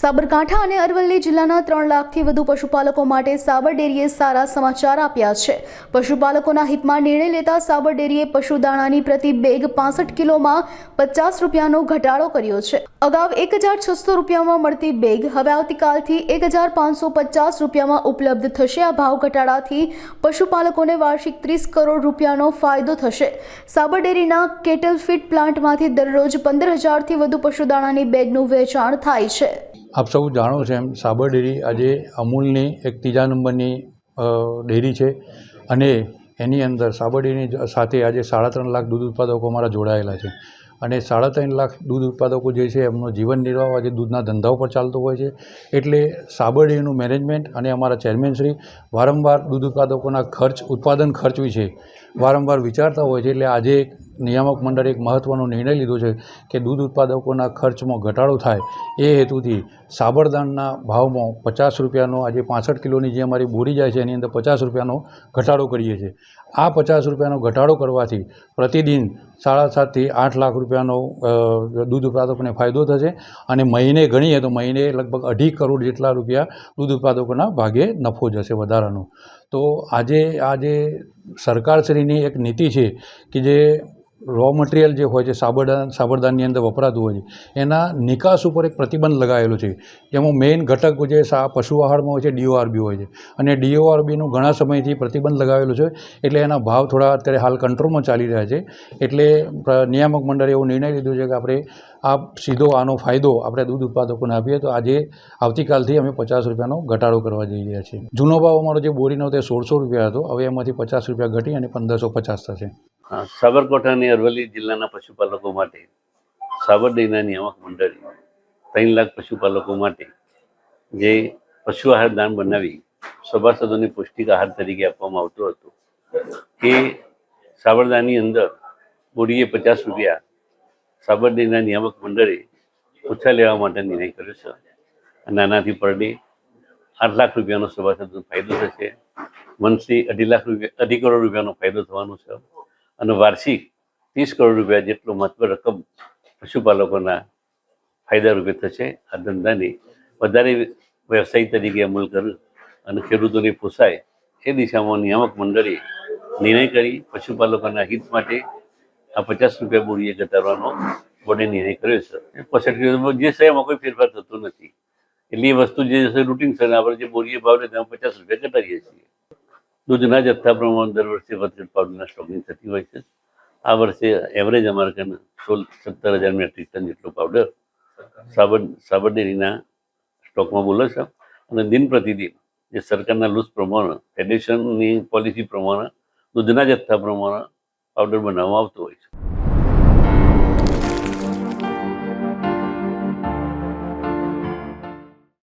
સાબરકાંઠા અને અરવલ્લી જિલ્લાના ત્રણ લાખથી વધુ પશુપાલકો માટે સાબર ડેરીએ સારા સમાચાર આપ્યા છે. પશુપાલકોના હિતમાં નિર્ણય લેતા સાબર ડેરીએ પશુદાણાની પ્રતિ બેગ પાસઠ કિલોમાં પચાસ રૂપિયાનો ઘટાડો કર્યો છે. અગાઉ એક હજાર છસો રૂપિયામાં મળતી બેગ હવે આવતીકાલથી એક હજાર પાંચસો પચાસ રૂપિયામાં ઉપલબ્ધ થશે. આ ભાવ ઘટાડાથી પશુપાલકોને વાર્ષિક ત્રીસ કરોડ રૂપિયાનો ફાયદો થશે. સાબર ડેરીના કેટલ ફીડ પ્લાન્ટમાંથી દરરોજ પંદર હજારથી વધુ પશુદાણાની બેગનું વેચાણ થાય છે. આપ સૌ જાણો છો એમ સાબર ડેરી આજે અમૂલની એક ત્રીજા નંબરની ડેરી છે. અને એની અંદર સાબર ડેરીની સાથે આજે સાડા ત્રણ લાખ દૂધ ઉત્પાદકો અમારા જોડાયેલા છે. અને સાડા ત્રણ લાખ દૂધ ઉત્પાદકો જે છે એમનો જીવન નિર્વાહ આજે દૂધના ધંધા ઉપર ચાલતો હોય છે. એટલે સાબર ડેરીનું મેનેજમેન્ટ અને અમારા ચેરમેનશ્રી વારંવાર દૂધ ઉત્પાદકોના ખર્ચ, ઉત્પાદન ખર્ચ વિશે વારંવાર વિચારતા હોય છે. એટલે આજે નિયામક મંડળે એક મહત્ત્વનો નિર્ણય લીધો છે કે દૂધ ઉત્પાદકોના ખર્ચમાં ઘટાડો થાય એ હેતુથી સાબરદાણના ભાવમાં પચાસ રૂપિયાનો આજે પાસઠ કિલોની જે અમારી બોરી જાય છે એની અંદર પચાસ રૂપિયાનો ઘટાડો કરીએ છીએ. આ પચાસ રૂપિયાનો ઘટાડો કરવાથી પ્રતિદિન સાડા સાતથી આઠ લાખ રૂપિયાનો દૂધ ઉત્પાદકોને ફાયદો થશે અને મહિને ગણીએ તો મહિને લગભગ અઢી કરોડ જેટલા રૂપિયા દૂધ ઉત્પાદકોના ભાગે નફો જશે વધારાનો. તો આજે આજે સરકારશ્રીની એક નીતિ છે કે જે રો મટીરિયલ જે હોય છે સાબરદાન સાબરદાનની અંદર વપરાતું હોય છે, એના નિકાસ ઉપર એક પ્રતિબંધ લગાવેલો છે. જેમાં મેઇન ઘટક જે સા પશુ આહારમાં હોય છે ડીઓઆરબી હોય છે. અને ડીઓઆરબીનું ઘણા સમયથી પ્રતિબંધ લગાવેલો છે, એટલે એના ભાવ થોડા અત્યારે હાલ કંટ્રોલમાં ચાલી રહ્યા છે. એટલે નિયામક મંડળે એવો નિર્ણય લીધો છે કે આપણે આ સીધો આનો ફાયદો આપણે દૂધ ઉત્પાદકોને આપીએ, તો આજે આવતીકાલથી અમે પચાસ રૂપિયાનો ઘટાડો કરવા જઈ રહ્યા છીએ. જૂનો ભાવ અમારો જે બોરીનો તે સોળસો રૂપિયા હતો, હવે એમાંથી પચાસ રૂપિયા ઘટી અને પંદરસો પચાસ થશે. સાબરકાંઠા અને અરવલ્લી જિલ્લાના પશુપાલકો માટે સાબર ડેરીના નિયામક મંડળે ત્રણ લાખ પશુપાલકો માટે જે પશુ આહાર દાન બનાવી સભાસદોને પૌષ્ટિક આહાર તરીકે આપવામાં આવતો હતો, એ સાબરદાની અંદર બોડીએ પચાસ રૂપિયા સાબર નિયામક મંડળે ઓછા લેવા માટે નિર્ણય કર્યો છે. નાનાથી પર ડે આઠ લાખ રૂપિયાનો સભાસદનો ફાયદો થશે. મંથલી અઢી લાખ રૂપિયા અઢી કરોડ રૂપિયાનો ફાયદો થવાનો છે. અને વાર્ષિક ત્રીસ કરોડ રૂપિયા જેટલો મહત્વ રકમ પશુપાલકોના ફાયદા રૂપે થશે. આ ધંધાને વધારે વ્યવસાય તરીકે અમલ કરે અને ખેડૂતોને પોસાય એ દિશામાં નિયામક મંડળે નિર્ણય કરી પશુપાલકોના હિત માટે આ પચાસ રૂપિયા બોરીએ ઘટાડવાનો બોર્ડે નિર્ણય કર્યો છે. પછી જે છે એમાં કોઈ ફેરફાર થતો નથી. એટલે એ વસ્તુ જે છે રૂટિન છે આપણે જે બોરીએ ભાવ લે તેમાં પચાસ રૂપિયા ઘટાડીએ છીએ. દૂધના જથ્થા પ્રમાણે દર વર્ષે વધઘટ પાવડરના સ્ટોકિંગ થતી હોય છે. આ વર્ષે એવરેજ અમારે કને સોળ સત્તર હજાર મેટ્રિક ટન જેટલો પાવડર સાબર સાબર ડેરીના સ્ટોકમાં બોલે છે. અને દિન પ્રતિદિન જે સરકારના લૂઝ પ્રમાણે ફેડરેશનની પોલિસી પ્રમાણે, દૂધના જથ્થા પ્રમાણે પાવડર બનાવવામાં આવતો હોય છે.